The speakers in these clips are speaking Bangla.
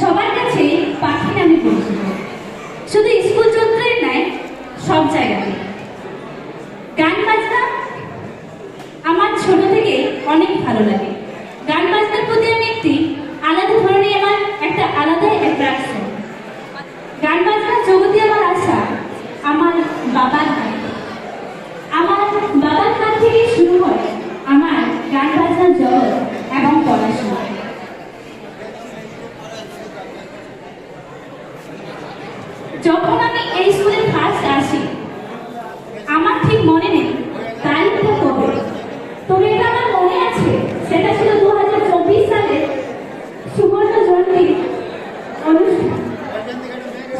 সবার পাখি শুধু স্কুল নয় সব গান বাজনা আমার ছোট থেকে অনেক ভালো লাগে। গান বাজনার প্রতি একটি আলাদা ধরনের আমার একটা আলাদা অ্যাট্রাকশন গান আমার আশা আমার বাবার আমার বাবার হাত থেকে শুরু হয় আমার গান বাজনার জগৎ এবং পড়াশোনা যখন আমি এই স্কুলে ফার্স্ট আসি আমার ঠিক মনে নেই তারিখটা কবে তবে এটা আমার মনে আছে সেটা ছিল দু হাজার চব্বিশ সালে সুবর্ণ জয়ন্তী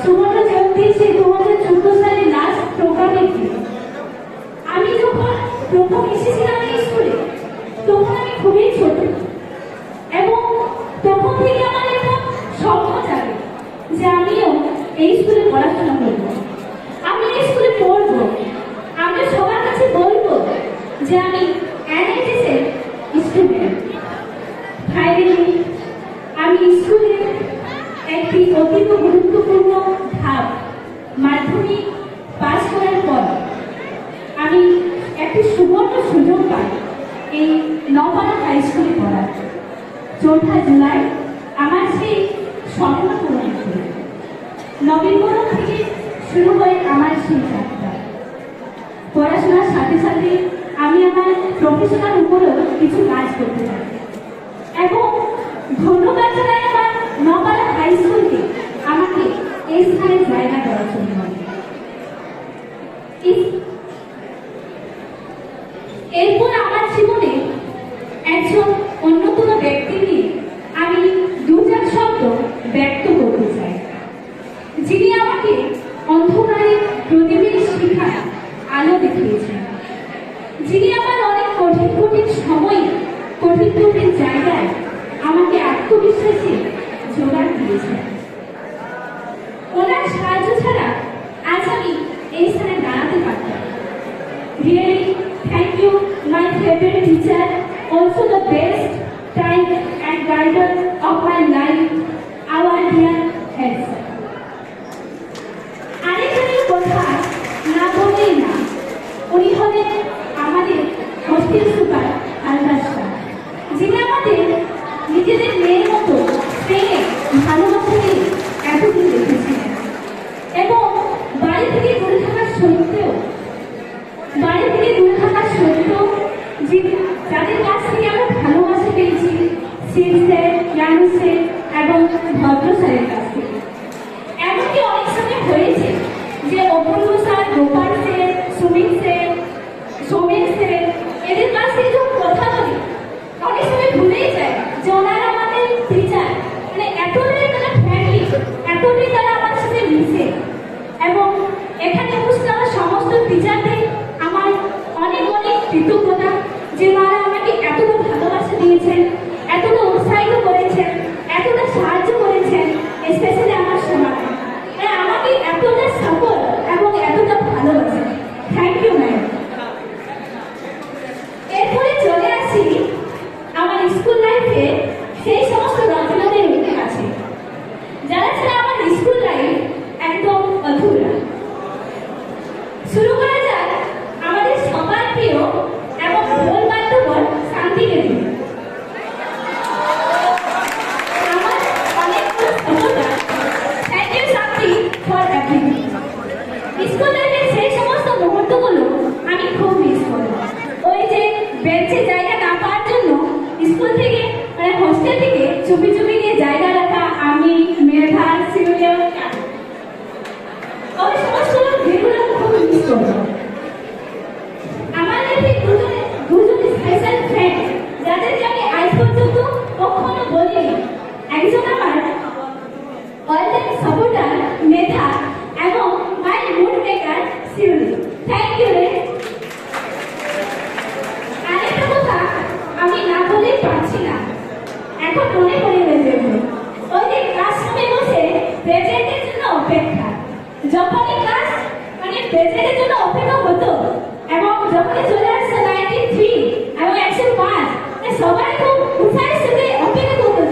সুবর্ণ জয়ন্তী সেই দু হাজার চোদ্দ সালে লাস্ট প্রোগ্রামে আমি যখন প্রথম এসেছিলাম এই স্কুলে, তখন আমি খুবই ছোট এবং তখন থেকে আমার একটা স্বপ্ন জাগে যে আমিও এই স্কুলে পড়াশোনা করব। আমি এই স্কুলে পড়ব। আমি সবার কাছে বলব যে আমি ফাইনালি আমি স্কুলে একটি অতীব গুরুত্বপূর্ণ ধাপ, মাধ্যমিক পাস করার পর আমি একটি সুবর্ণ সুযোগ পাই এই নপাড়া হাই স্কুলে পড়ার। চৌঠা জুলাই আমার সেই স্বপ্ন পূরণ নবীনবরণ থেকে শুরু হয় আমার সেই যাত্রা। পড়াশোনার সাথে সাথে আমি আমার প্রফেশনাল উপরেও কিছু কাজ করতে থাকি। এবং ধন্যবাদ জানাই আমার নপাড়া হাই স্কুলকে আমাকে এই স্থানে জায়গা দেওয়ার জন্য। এরপর আমার জীবনে একজন অন্যতম ব্যক্তি নিয়ে আমি দু চার শব্দ ব্যক্ত করতে চাই। যিনি আমাকে অন্ধকারে প্রদীপের শিখায় আলো দেখিয়েছেন। যিনি আমার অনেক কঠিন কঠিন সময়ে কঠিন কঠিন জায়গায় আমাকে আত্মবিশ্বাসী জোগাড় দিয়েছেন ওনার সাহায্য ছাড়া আজ আমি এই স্থানে দাঁড়াতে পারতাম Really, thank you, my favorite teacher, also the best time and guide of my life, our dear head sir. আরেকজনের কথা না বলেই না উনি হলেন আমাদের হোস্টেল সুপার আলতাস স্যার যিনি আমাদের নিজেদের মেয়ের মতো প্রেমে ভালোবাসা দিয়ে এতদিন রেখেছিলেন এবং বাড়ি থেকে দূরে থাকার সত্ত্বেও বাড়ি থেকে দূরে থাকার সত্ত্বেও যে যাদের কাছ থেকে আমরা ভালোবাসা পেয়েছি শিব স্যার জ্ঞান স্যার এবং ভদ্র স্যারের কাছ থেকে এমনকি অনেক সময় হয়েছে যে Apurba sir Gopal sir Sumit sir Soumen sir এদের কাছ থেকে যখন কথা বলি অনেক সময় ভুলেই যায় যে ওনারা আমাদের টিচার মানে এতটাই তারা ফ্রেন্ডলি এতটাই তারা আমাদের সাথে মিশে এবং এখানে উপস্থিত আমার সমস্ত টিচারদের আমার অনেক অনেক কৃতজ্ঞতা যে মারা আমাকে এতটা ভালোবাসা দিয়েছেন এতটা উৎসাহিত করেছেন এতটা সাহায্য করেছেন স্পেশালি আমার সমাজে মানে আমাকে এতটা সাপোর্ট এবং এতটা ভালোবাসেন থ্যাংক ইউ ম্যাম এরপরে চলে আসি আমার স্কুল লাইফে সেই সমস্ত রচনাদের কাছে যারা ছিল আমার স্কুল লাইফ একদম অধুরা শুরু করা যাক আমাদের সবার প্রিয় এবং ভোল বান্ধবন শান্তিনিকেতন আমার অনেক ধন্যবাদ thank you Shanti for everything school লাইফের সেই সমস্ত মুহূর্তগুলো আমি খুব মিস করি। ওই যে বেঞ্চে জায়গা না পাওয়ার জন্য স্কুল থেকে মানে হোস্টেল থেকে চুপি চুপি গিয়ে জায়গা রাখা আমি, মেধা সিরিয়া ওই সমস্ত দিনগুলো খুব মিস করি আমার লাইফে দুজন দুজন স্পেশাল ফ্রেন্ড যাদেরকে আমি আজ পর্যন্ত কখনো বলিনি একজন আমার অল টাইম সাপোর্টার মেধা এবং my mood maker Shiuli thank you রে আরেকটা কথা আমি না বলেই পারছি না এখন মনে পড়ে গেছে ওই যে ক্লাসরুমে বসে প্রেজেন্টের জন্য অপেক্ষা যখনই ক্লাস মানে প্রেজেন্টের জন্য অপেক্ষা হতো এবং যখনই চলে আসতো নাইনটি থ্রি এবং একশো পাঁচ সবাই খুব উৎসাহের সাথে অপেক্ষা করতো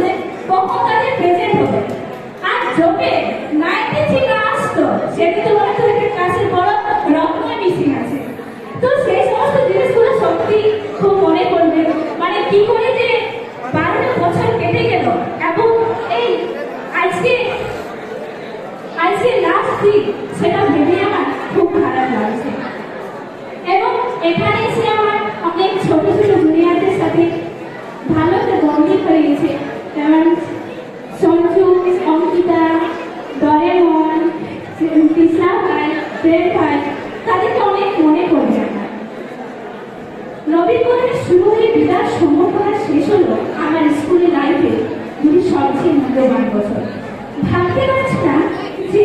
গেছে যেমন সঞ্জু অঙ্কিতা ডরেমন কৃষ্ণা ভাই প্রেম ভাই তাদেরকে অনেক মনে পড়বে আমার নবীনগরের শুরু হয়ে বিরাট সম্ভাবনা শেষ হলো আমার স্কুলের লাইফে দুটি মূল্যবান বছর ভাবতে পারছি না যে